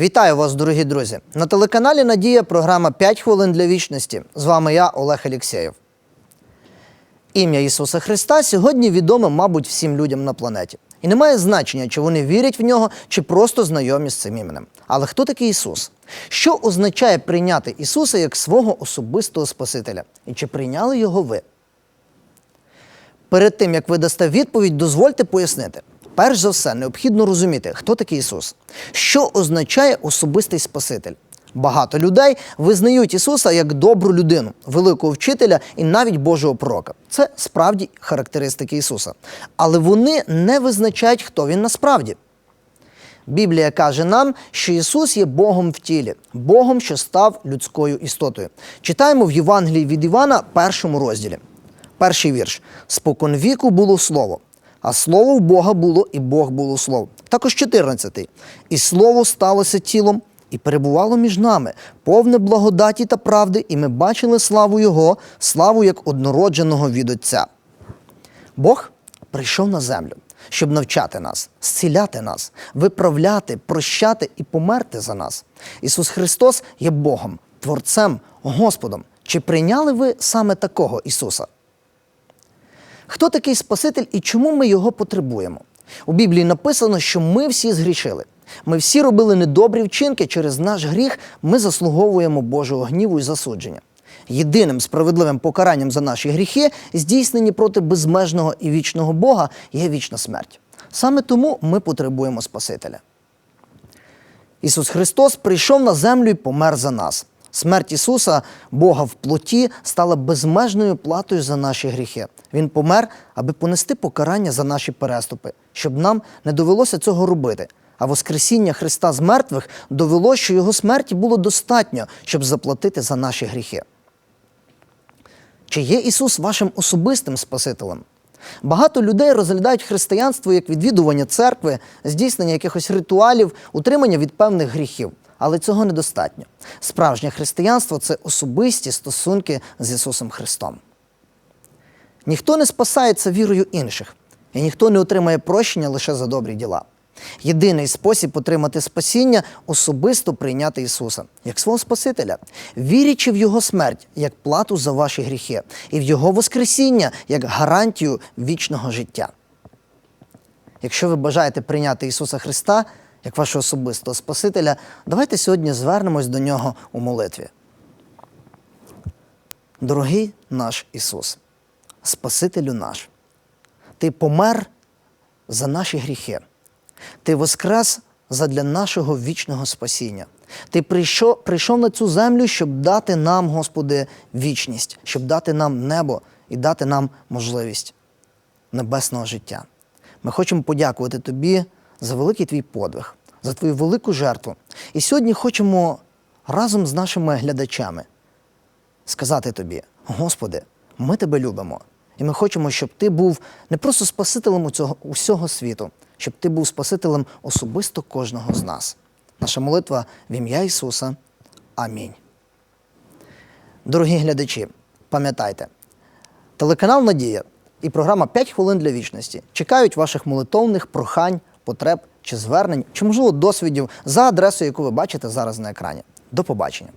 Вітаю вас, дорогі друзі! На телеканалі Надія програма «5 хвилин для вічності. З вами я, Олег Алєксєєв. Ім'я Ісуса Христа сьогодні відоме, мабуть, всім людям на планеті. І не має значення, чи вони вірять в нього, чи просто знайомі з цим іменем. Але хто такий Ісус? Що означає прийняти Ісуса як свого особистого Спасителя? І чи прийняли його ви? Перед тим як ви дасте відповідь, дозвольте пояснити. Перш за все, необхідно розуміти, хто такий Ісус, що означає особистий Спаситель. Багато людей визнають Ісуса як добру людину, великого вчителя і навіть Божого пророка. Це справді характеристики Ісуса. Але вони не визначають, хто він насправді. Біблія каже нам, що Ісус є Богом в тілі, Богом, що став людською істотою. Читаємо в Євангелії від Івана, першому розділі. Перший вірш: Спокон віку було слово, а слово в Бога було, і Бог було слово. Також 14. І слово сталося тілом і перебувало між нами, повне благодаті та правди, і ми бачили славу Його, славу як однородженого від Отця. Бог прийшов на землю, щоб навчати нас, зціляти нас, виправляти, прощати і померти за нас. Ісус Христос є Богом, Творцем, Господом. Чи прийняли ви саме такого Ісуса? Хто такий Спаситель і чому ми його потребуємо? У Біблії написано, що ми всі згрішили. Ми всі робили недобрі вчинки, через наш гріх ми заслуговуємо Божого гніву і засудження. Єдиним справедливим покаранням за наші гріхи, здійснені проти безмежного і вічного Бога, є вічна смерть. Саме тому ми потребуємо Спасителя. Ісус Христос прийшов на землю і помер за нас. Смерть Ісуса, Бога в плоті, стала безмежною платою за наші гріхи. Він помер, аби понести покарання за наші переступи, щоб нам не довелося цього робити. А Воскресіння Христа з мертвих довело, що Його смерті було достатньо, щоб заплатити за наші гріхи. Чи є Ісус вашим особистим Спасителем? Багато людей розглядають християнство як відвідування церкви, здійснення якихось ритуалів, утримання від певних гріхів. Але цього недостатньо. Справжнє християнство це особисті стосунки з Ісусом Христом. Ніхто не спасається вірою інших, і ніхто не отримає прощення лише за добрі діла. Єдиний спосіб отримати спасіння особисто прийняти Ісуса як свого Спасителя, вірячи в Його смерть як плату за ваші гріхи, і в Його Воскресіння як гарантію вічного життя. Якщо ви бажаєте прийняти Ісуса Христа як вашого особистого Спасителя, давайте сьогодні звернемось до Нього у молитві. Дорогий наш Ісус, Спасителю наш, Ти помер за наші гріхи. Ти воскрес задля нашого вічного спасіння. Ти прийшов, прийшов на цю землю, щоб дати нам, Господи, вічність, щоб дати нам небо і дати нам можливість небесного життя. Ми хочемо подякувати Тобі за великий твій подвиг, за твою велику жертву. І сьогодні хочемо разом з нашими глядачами сказати тобі: Господи, ми тебе любимо. І ми хочемо, щоб ти був не просто Спасителем цього, усього світу, щоб ти був Спасителем особисто кожного з нас. Наша молитва в ім'я Ісуса. Амінь. Дорогі глядачі, пам'ятайте, телеканал Надія і програма «5 хвилин для вічності чекають ваших молитовних прохань, потреб чи звернень, чи, можливо, досвідів за адресою, яку ви бачите зараз на екрані. До побачення.